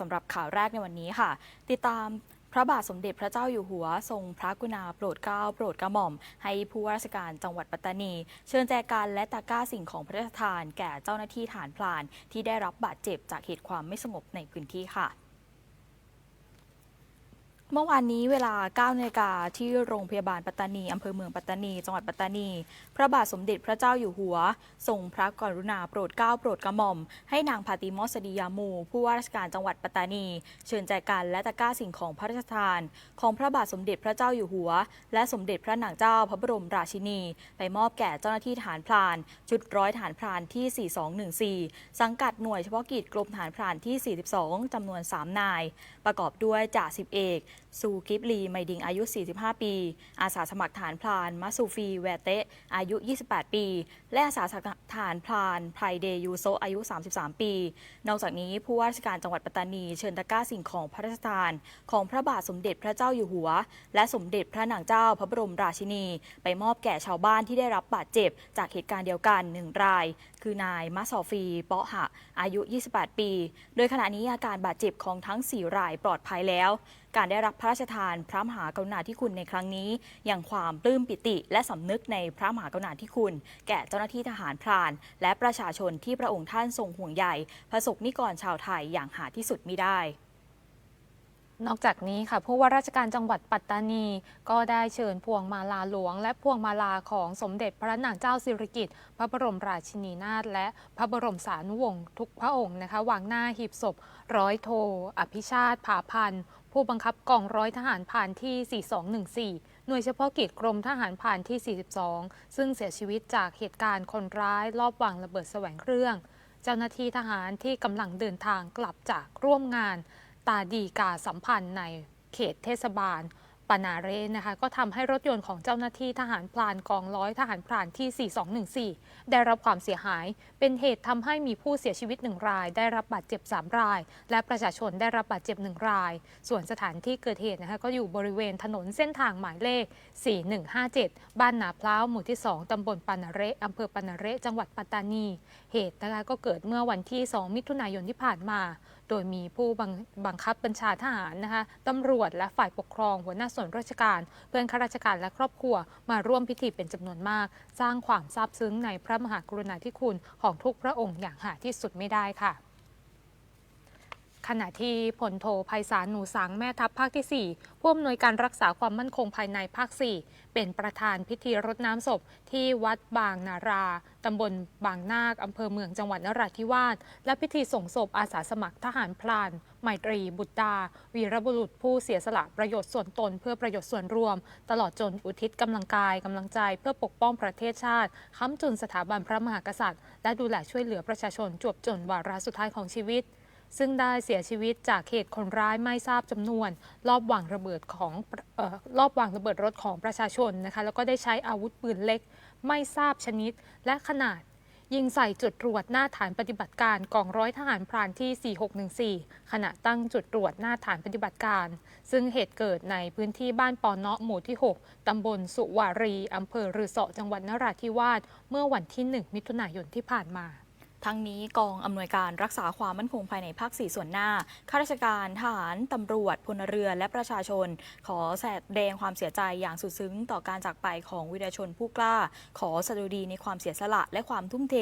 สำหรับข่าวแรกในวันนี้ค่ะ ติดตามพระบาทสมเด็จพระเจ้าอยู่หัว ทรงพระกรุณาโปรดเกล้าโปรดกระหม่อม ให้ผู้ว่าราชการจังหวัดปัตตานี เชิญแจกันและตะกร้าสิ่งของพระราชทาน แก่เจ้าหน้าที่ฐานพลาน ที่ได้รับบาดเจ็บจากเหตุความไม่สงบในพื้นที่ค่ะ เมื่อวานนี้เวลา9นาฬิกาที่โรงพยาบาลปัตตานี อำเภอเมืองปัตตานี จังหวัดปัตตานี พระบาทสมเด็จพระเจ้าอยู่หัว ทรงพระกรุณาโปรดเกล้าโปรดกระหม่อม ให้นางพาติมอสดียามู ผู้ว่าราชการจังหวัดปัตตานี เชิญแจกันและตะกร้าสิ่งของพระราชทาน ของพระบาทสมเด็จพระเจ้าอยู่หัว และสมเด็จพระนางเจ้าพระบรมราชินี ไปมอบแก่เจ้าหน้าที่ฐานพลาน ชุดร้อยฐานพลานที่ 4214 สังกัดหน่วยเฉพาะกิจกรมฐานพลานที่ 42จำนวน 3 นาย ประกอบด้วยจ่าสิบเอกซูกิบลีไมดิงอายุ 45 ปี อาสาสมัครฐานพลานมัสซูฟี แวเตะอายุ 28 ปี และอาสาสมัครฐานพลานไพรเดยูโซอายุ 33 ปี นอกจากนี้ผู้ว่าราชการจังหวัดปัตตานีเชิญตะกร้าสิ่งของพระราชทาน ของพระบาทสมเด็จพระเจ้าอยู่หัว และสมเด็จพระนางเจ้าพระบรมราชินี ไปมอบแก่ชาวบ้านที่ได้รับบาดเจ็บ จากเหตุการณ์เดียวกันหนึ่งราย คือนายมัสซอฟีเปาะหะอายุ 28 ปี โดยขณะนี้อาการบาดเจ็บของทั้ง 4 รายปลอดภัยแล้ว การได้รับพระราชทานพระมหากรุณาธิคุณในครั้งนี้ อยังความปลื้มปิติ และสำนึกในพระมหากรุณาธิคุณ แก่เจ้าหน้าที่ทหารพราน และประชาชนที่พระองค์ท่านทรงห่วงใยประสบนิกรชาวไทยอย่างหาที่สุดมิได้นอกจากนี้ค่ะผู้ว่าราชการจังหวัดปัตตานี ก็ได้เชิญพวงมาลาหลวง และพวงมาลาของสมเด็จพระนางเจ้าสิริกิติ์พระบรมราชินีนาถและพระบรมสานุวงศ์ทุกพระองค์นะคะวางหน้าหีบศพ ร้อยโท อภิชาติผาพันธ์ ผู้บังคับกองร้อยทหารผ่านที่ 4214 หน่วยเฉพาะกิจกรมทหารผ่านที่ 42 ซึ่งเสียชีวิตจากเหตุการณ์คนร้ายลอบวางระเบิดแสวงเครื่อง เจ้าหน้าที่ทหารที่กำลังเดินทางกลับจากร่วมงาน ตาดีกาสัมพันธ์ในเขตเทศบาล ปานาเรนะคะก็ทำให้รถยนต์ของเจ้าหน้าที่ทหารพลานกองร้อยทหารพลานที่ 4214 ได้รับความเสียหาย เป็นเหตุทำให้มีผู้เสียชีวิตหนึ่งราย ได้รับบาดเจ็บ 3 ราย และประชาชนได้รับบาดเจ็บหนึ่งราย ส่วนสถานที่เกิดเหตุนะคะก็อยู่บริเวณถนนเส้นทางหมายเลข 4157 บ้านนาพร้าวหมู่ที่ 2 ตำบลปานาเระอำเภอปานาเรจังหวัดปัตตานี เหตุนะคะก็เกิดเมื่อวันที่ 2 มิถุนายนที่ผ่านมา โดยมีผู้บังบังคับบัญชาทหารนะคะตำรวจและฝ่ายปกครองหัวหน้าส่วนราชการ เพื่อนข้าราชการและครอบครัวมาร่วมพิธีเป็นจำนวนมาก สร้างความซาบซึ้งในพระมหากรุณาธิคุณของทุกพระองค์อย่างหาที่สุดไม่ได้ค่ะ ขณะที่พลโทไพศาลหนูสังแม่ทัพภาคที่ 4 ผู้อำนวยการรักษาความมั่นคงภายในภาค 4 เป็นประธานพิธีรดน้ำศพที่วัดบางนารา ตำบลบางนาค อำเภอเมืองจังหวัดนราธิวาส และพิธีส่งศพอาสาสมัครทหารพลานไมตรีบุตรดา วีรบุรุษผู้เสียสละประโยชน์ส่วนตนเพื่อประโยชน์ส่วนรวม ตลอดจนอุทิศกำลังกายกำลังใจเพื่อปกป้องประเทศชาติ ค้ำจุนสถาบันพระมหากษัตริย์ และดูแลช่วยเหลือประชาชนจวบจนวาระสุดท้ายของชีวิต ซึ่งได้เสียชีวิตจากเหตุคนร้ายไม่ทราบจำนวน รอบวางระเบิดของเออรอบวางระเบิดรถของประชาชนนะคะแล้วก็ได้ใช้อาวุธปืนเล็ก ไม่ทราบชนิดและขนาดยิงใส่จุดตรวจหน้าฐานปฏิบัติการกองร้อยทหารพรานที่ 4614 ขณะตั้งจุดตรวจหน้าฐานปฏิบัติการ ซึ่งเหตุเกิดในพื้นที่บ้านปอเนาะหมู่ที่ 6 ตำบลสุวารี อำเภอรือเสาะจังหวัดนราธิวาส เมื่อวันที่ 1 มิถุนายนที่ผ่านมา ทั้งนี้กองอำนวยการรักษาความมั่นคงภายในภาค 4 ส่วนหน้า ข้าราชการทหารตำรวจพลเรือนและประชาชน ขอแสดงความเสียใจอย่างสุดซึ้งต่อการจากไปของวีรชนผู้กล้า ขอสดุดีในความเสียสละและความทุ่มเท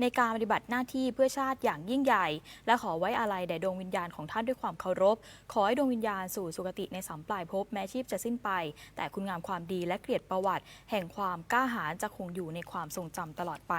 ในการปฏิบัติหน้าที่เพื่อชาติอย่างยิ่งใหญ่ และขอไว้อาลัยแด่ดวงวิญญาณของท่านด้วยความเคารพ ขอให้ดวงวิญญาณสู่สุคติในสัมปลายภพแม้ชีพจะสิ้นไป แต่คุณงามความดีและเกียรติประวัติ แห่งความกล้าหาญจะคงอยู่ในความทรงจำตลอดไป